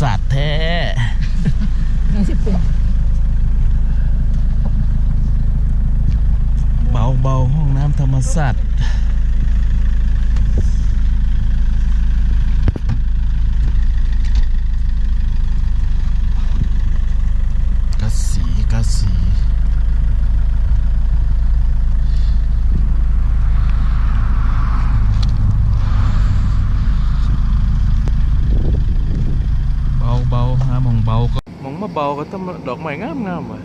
ศาสตร์แท้ยังสิเป็นเบาเบาๆห้องน้ำธรรมศาสตร์กระสีกระสีเบาเบาๆหาหมองเบาก็ห มองมาเบาก็ต้องดอกไม้งามงามว่ะ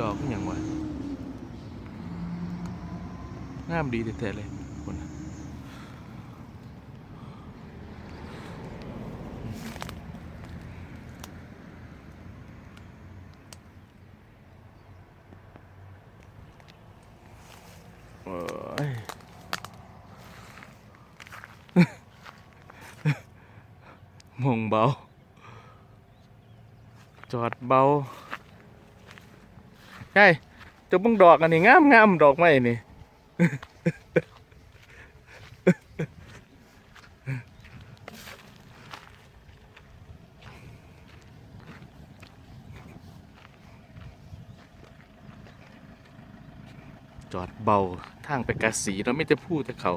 ดอกอย่างวะงามดีแท้เลยคนน่ะโอ้ยมองเบา จอดเบาใช่จะบุ้งดอกอันนี้งามงามๆดอกไม้นี่จอดเบาทางไปกาสีเราไม่ได้พูดแต่เขา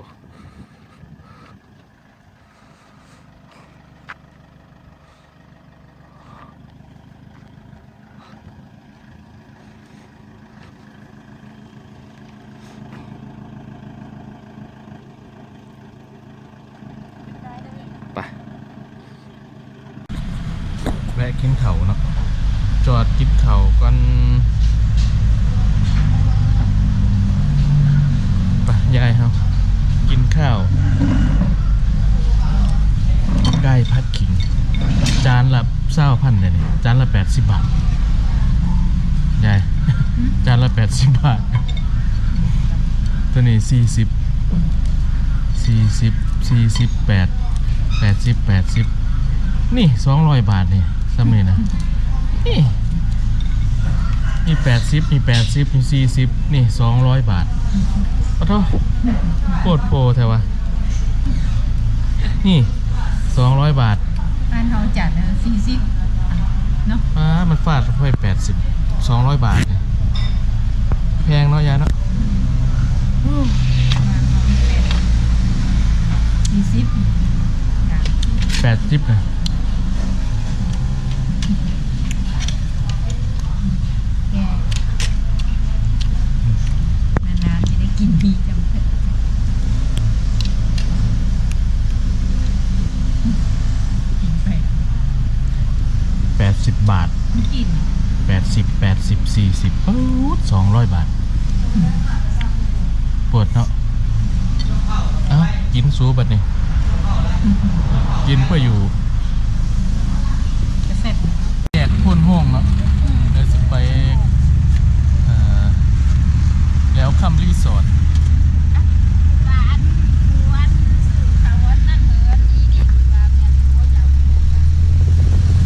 ะกินเขาเนาะจอดกินเขาก่อนไปยายครับกินข้าว ไก่พัดขิง จานละเศร้าพันเลยนี่จานละแปดสิบบาทยายจานละแปดสิบบาท ตัวนี้สี่สิบสี่สิบสี่สิบแปดแปดสิบแปดสิบนี่สองร้อยบาทนี่ สมัยนะนี่นี่แปดสิบนี่แปดสิบนี่สี่สิบนี่สองร้อยบาทขอโทษโคตรโปรแท้วะ นี่สองร้อยบาทบ้านเขาจัดนะสี่สิบเนาะอ้ามันฟาดไปแปดสิบสองร้อยบาทนี่แพงเนาะยายเนาะสี่สิบแปดสิบนะ แกนานๆจะได้กินมีจำเป็นกินไป แปดสิ บบาทไม่กินแปดสิบแปดสิบสี่สิบปุ๊ดสองร้อยบาทปวดเนาะเอ้ากินซูบัดนี่กินเพื่ออยู่จะเสร็จแดดพ่นห้องเนาะเดี๋ยวจะไปเอ่อแล้วคำรีสอร์ท ร้านควนสื่อเขาวันนั่นเหินอีนี่ว่าแม่นเขาจะเอาไปบอกว่า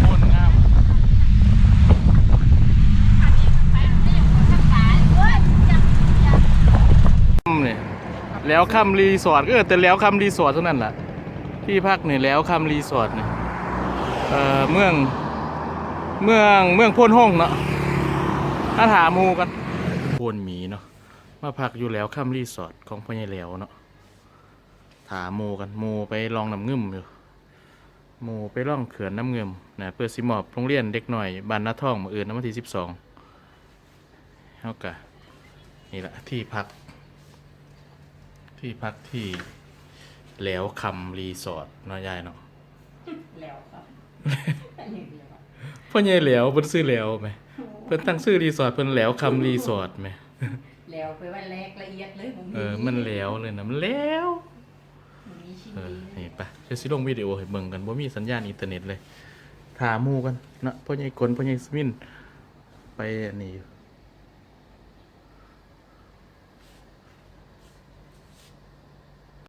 โพ่นงาม ไปมันก็ยังบ่ทันตายเว้ยจังจัง เนี่ย แล้วคำรีสอร์ทก็แต่แล้วคำรีสอร์ทเท่านั้นแหละที่พักเนี่ยแล้วคำรีสอร์ทเนี่ยเอ่อเมืองเมืองเมืองพ่นห้องเนาะถ้าถามมูกันโพนหมีเนาะมาพักอยู่แล้วคำรีสอร์ทของพ่อใหญ่แล้วเนาะถามโมกันโมไปลองน้ำเงึมอยู่โมไปล่องเขื่อนน้ำเงิมนะเพื่อสิมอบโรงเรียนเด็กหน่อยบ้านนาท่องมาอื่นน้ำวันที่สิบสองเท่ากับนี่แหละที่พัก ที่พักที่แหล้วคำรีสอร์ทเน้อยใหญ่เนาะแล้วครับพ่อใหญ่แหล้วเพิ่นซื้อแหล้วไหมเพิ่นตั้งชื่อรีสอร์ทเพิ่นแหล้วคำรีสอร์ทไหมแล้วไปว่าแรกละเอียดเลยผมเออมันแหล้วเลยนะมันแหล้วมีชิ้นเออดีนี่ไปเดี๋ยวสิลงวิดีโอให้เบิ่งกันบ่มีสัญญาณอินเทอร์เน็ตเลยถามหมู่กันเนาะพ่อใหญ่กลพ่อใหญ่สมินไปอันนี้อยู่